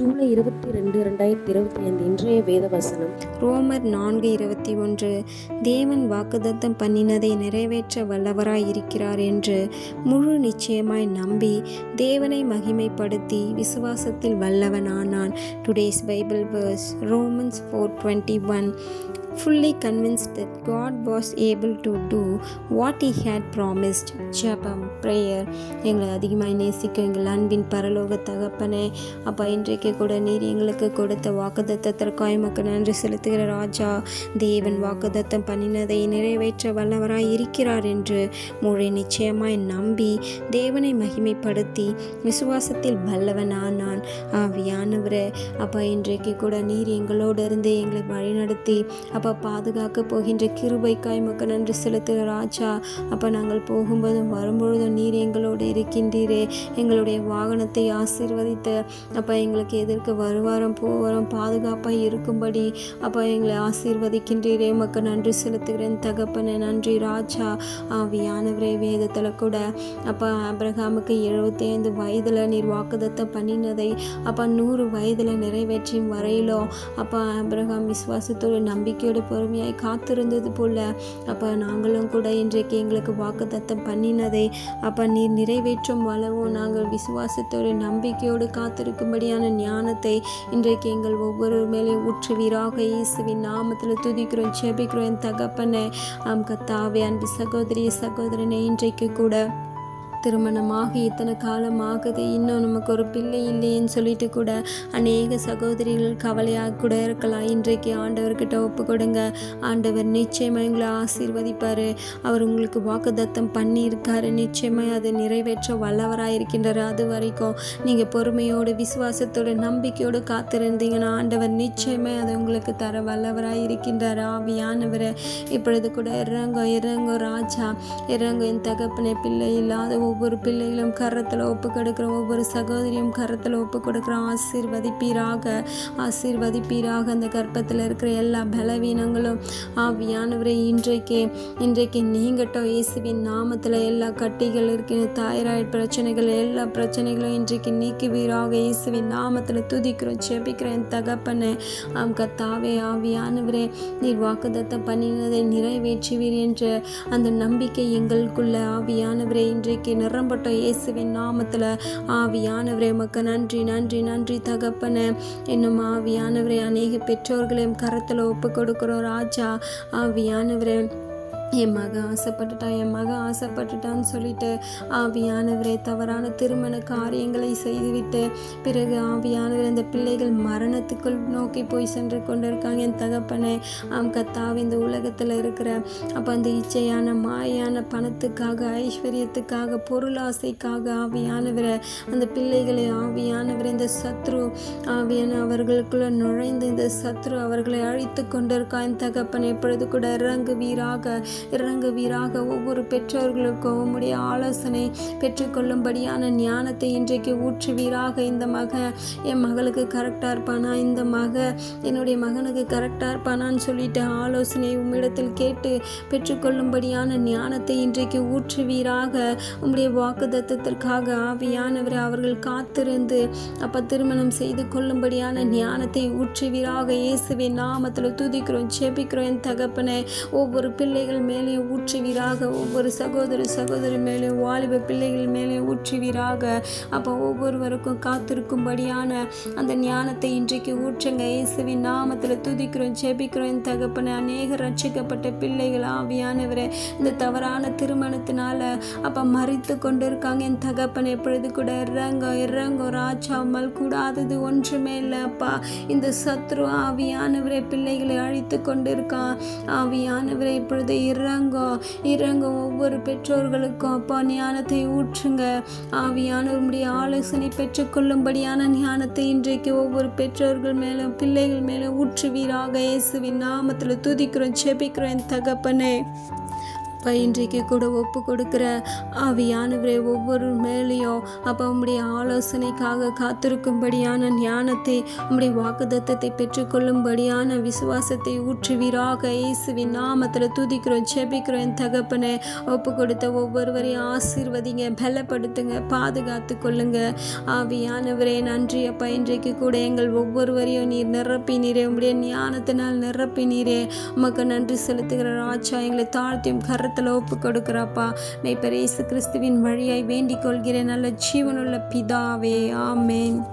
ஜூலை இருபத்தி ரெண்டு ரெண்டாயிரத்தி இருபத்தி ஐந்து இன்றைய வேத வசனம் ரோமர் நான்கு இருபத்தி ஒன்று. தேவன் வாக்குதத்தம் பண்ணினதை நிறைவேற்ற வல்லவராய் இருக்கிறார் என்று முழு நிச்சயமாய் நம்பி தேவனை மகிமைப்படுத்தி விசுவாசத்தில் வல்லவனானான். Today's Bible verse Romans four twenty one fully convinced that God was able to do what He had promised. ஜபம் ப்ரேயர் எங்களை அதிகமாக நேசிக்கும் எங்கள் அன்பின் பரலோக தகப்பனே அப்பா இன்றைக்கு கூட நீர் எங்களுக்கு கொடுத்த வாக்குதத்தத்திற்காய் மக்கள் நன்றி செலுத்துகிற ராஜா தேவன் வாக்குதத்தம் பண்ணினதை நிறைவேற்ற வல்லவராய் இருக்கிறார் என்று மொழி நிச்சயமாய் நம்பி தேவனை மகிமைப்படுத்தி விசுவாசத்தில் வல்லவனானான் ஆவியானவரே அப்பா இன்றைக்கு கூட நீர் எங்களோடு இருந்து எங்களை வழிநடத்தி அப்போ பாதுகாக்க போகின்ற கிருபைக்காய் மக்கள் நன்றி செலுத்துகிற ராஜா. அப்போ நாங்கள் போகும்போதும் வரும்பொழுதும் நீர் எங்களோடு இருக்கின்றீரே. எங்களுடைய வாகனத்தை ஆசீர்வதித்து அப்போ எங்களுக்கு எதிர்க்க வருவாரம் போவாரம் பாதுகாப்பாக இருக்கும்படி அப்போ எங்களை ஆசீர்வதிக்கின்றீரே. மக்கள் நன்றி செலுத்துகிறேன் தகப்பனை நன்றி ராஜா. ஆவியானவரே வேதத்தில் கூட அப்போ அப்ரஹாமுக்கு எழுபத்தி ஐந்து வயதில் நீர் வாக்குதத்தம் பண்ணினதை அப்போ நூறு வயதில் நிறைவேற்றும் வரையிலோ அப்போ அப்ரஹாம் விசுவாசத்தோடு நம்பிக்கையோடு பொறுமையாய் காத்திருந்தது போல. அப்போ நாங்களும் கூட இன்றைக்கு எங்களுக்கு வாக்குத்தத்தம் பண்ணினதை அப்போ நீர் நிறைவேற்றும் வளவும் நாங்கள் விசுவாசத்தோடு நம்பிக்கையோடு காத்திருக்கும்படியான ஞானத்தை இன்றைக்கு எங்கள் ஒவ்வொரு மேலே ஊற்றுவீராக. இயேசுவின் நாமத்தில் துதிக்கிறோம் செபிக்கிறோம் என் தகப்பனை. ஆம் கத்தாவே அன்பு சகோதரி சகோதரனை இன்றைக்கு கூட திருமணமாகி இத்தனை காலம் ஆகுது இன்னும் நமக்கு ஒரு பிள்ளை இல்லையேன்னு சொல்லிட்டு கூட அநேக சகோதரிகள் கவலையாக கூட இருக்கலாம். இன்றைக்கு ஆண்டவர்கிட்ட ஒப்பு கொடுங்க. ஆண்டவர் நிச்சயமாக எங்களை ஆசீர்வதிப்பார். அவர் உங்களுக்கு வாக்குதத்தம் பண்ணியிருக்காரு. நிச்சயமாக அதை நிறைவேற்ற வல்லவராக இருக்கின்றார் அது வரைக்கும் நீங்கள் பொறுமையோடு விசுவாசத்தோடு நம்பிக்கையோடு காத்திருந்தீங்கன்னா ஆண்டவர் நிச்சயமாக அதை உங்களுக்கு தர வல்லவராக இருக்கின்றார் ஆவியானவரை இப்பொழுது கூட இறங்கோ இறங்கோ ராஜா. இறங்கோ என் தகப்பனை பிள்ளை இல்லாத ஒவ்வொரு பிள்ளைகளும் கரத்தில் ஒப்பு கொடுக்குற ஒவ்வொரு சகோதரியும் கரத்தில் ஒப்பு கொடுக்குறோம் ஆசீர்வதிப்பீராக. ஆசீர்வதிப்பீராக. அந்த கர்ப்பத்தில் இருக்கிற எல்லா பலவீனங்களும் ஆவியானவரை இன்றைக்கு இன்றைக்கு நீங்கட்டும் இயேசுவின் நாமத்தில் எல்லா கட்டிகள் இருக்கிற தைராய்டு பிரச்சனைகள் எல்லா பிரச்சனைகளும் இன்றைக்கு நீக்குவீராக. இயேசுவின் நாமத்தில் துதிக்கிறோம் செபிக்கிறேன் தகப்பனே தகப்பனை ஆம் கத்தாவே ஆவியானவரே நீர் வாக்குதத்தை பண்ணினதை நிறைவேற்றுவீர் என்ற அந்த நம்பிக்கை எங்களுக்குள்ள. ஆவியானவரே இன்றைக்கு நிரம்பட்ட இயேசுவின் நாமத்தில். ஆவியானவரே மக்க நன்றி நன்றி நன்றி தகப்பன. இன்னும் ஆவியானவரே அநேக பெற்றோர்களையும் கரத்தில் ஒப்பு கொடுக்குறோம் ராஜா. ஆவியானவரே என் மக ஆசைப்பட்டுட்டான் என் மக ஆசைப்பட்டுட்டான்னு சொல்லிட்டு ஆவியானவரே தவறான திருமண காரியங்களை செய்துவிட்டு பிறகு ஆவியானவர் இந்த பிள்ளைகள் மரணத்துக்குள் நோக்கி போய் சென்று கொண்டிருக்காங்க. என் தகப்பனே ஆம் கத்தாவே இந்த உலகத்தில் இருக்கிற அப்போ அந்த இச்சையான மாயான பணத்துக்காக ஐஸ்வர்யத்துக்காக பொருளாசைக்காக ஆவியானவரை அந்த பிள்ளைகளை ஆவியானவர் இந்த சத்ரு ஆவியான அவர்களுக்குள்ள நுழைந்து இந்த சத்ரு அவர்களை அழித்து கொண்டிருக்கான் என் தகப்பனை எப்பொழுது கூட இறங்குவீராக. இறங்குவீராக. ஒவ்வொரு பெற்றோர்களுக்கும் உம்முடைய ஆலோசனை பெற்றுக்கொள்ளும்படியான ஞானத்தை இன்றைக்கு ஊற்றுவீராக. இந்த மக என் மகளுக்கு கரெக்டாக இருப்பானா? இந்த மக என்னுடைய மகனுக்கு கரெக்டாக இருப்பானான்னு சொல்லிட்டு ஆலோசனை உம்மிடத்தில் கேட்டு பெற்றுக்கொள்ளும்படியான ஞானத்தை இன்றைக்கு ஊற்றுவீராக. உம்முடைய வாக்கு தத்துவத்திற்காக ஆவியானவர் அவர்கள் காத்திருந்து அப்போ திருமணம் செய்து கொள்ளும்படியான ஞானத்தை ஊற்றுவீராக. இயேசுவின் நாமத்தில் துதிக்கிறோம் செபிக்கிறோம் என் தகப்பனை. ஒவ்வொரு பிள்ளைகள் மேலே ஊற்றுவீராக. ஒவ்வொரு சகோதர சகோதரி மேலே வாலிப பிள்ளைகள் மேலே ஊற்றுவீராக. அப்போ ஒவ்வொருவருக்கும் காத்திருக்கும்படியான அந்த ஞானத்தை இன்றைக்கு ஊற்றுங்க. இயேசுவின் நாமத்தில் துதிக்கிறோம் ஜெபிக்கிறோம். என் தகப்பனை அநேக ரட்சிக்கப்பட்ட பிள்ளைகள் ஆவியானவரே இந்த தவறான திருமணத்தினால அப்போ மறித்து கொண்டு இருக்காங்க என் தகப்பனை எப்பொழுது கூட இறங்கோ இறங்கோ ராஜாமல் கூடாதது ஒன்றுமே இல்லை அப்பா. இந்த சத்ரு ஆவியானவரே பிள்ளைகளை அழித்து கொண்டிருக்கான் ஆவியானவரை இப்பொழுது வர்றாங்க இறங்க ஒவ்வொரு பெற்றோர்களுக்கும். அப்பா ஞானத்தை ஊற்றுங்க. ஆவியானவருடைய ஆலோசனை பெற்றுக்கொள்ளும்படியான ஞானத்தை இன்றைக்கு ஒவ்வொரு பெற்றோர்கள் மேலும் பிள்ளைகள் மேலும் ஊற்றுவீராக. இயேசுவின் நாமத்தில் துதிக்கிறோம் செபிக்கிறோம் என் தகப்பனே. அப்பா இன்றைக்கு கூட ஒப்பு கொடுக்குற ஆவியானவரே ஒவ்வொரு மேலேயும் அப்பா உம்முடைய ஆலோசனைக்காக காத்திருக்கும்படியான ஞானத்தை உம்முடைய வாக்குதத்தத்தை பெற்றுக்கொள்ளும்படியான விசுவாசத்தை ஊற்றுவீராக. இயேசுவின் நாமத்தில் துதிக்கிறோம் செபிக்கிறோம் என் தகப்பனை ஒப்பு கொடுத்த ஒவ்வொருவரையும் ஆசீர்வதிங்க பலப்படுத்துங்க பாதுகாத்து கொள்ளுங்க. ஆவியானவரே நன்றி அப்பா. இன்றைக்கு கூட எங்கள் ஒவ்வொருவரையும் நீர் நிரப்பி நீரே உம்முடைய ஞானத்தினால் நிரப்பி நீரே உமக்கு நன்றி செலுத்துகிற ராஜா எங்களை தாழ்த்தியும் கரத்தில் ஒப்பு கொடுக்குறாப்பா. மெய்ப்பர் இயேசு கிறிஸ்துவின் வழியாய் வேண்டிக் கொள்கிறேன். நல்ல ஜீவனுள்ள பிதாவே. ஆமேன்.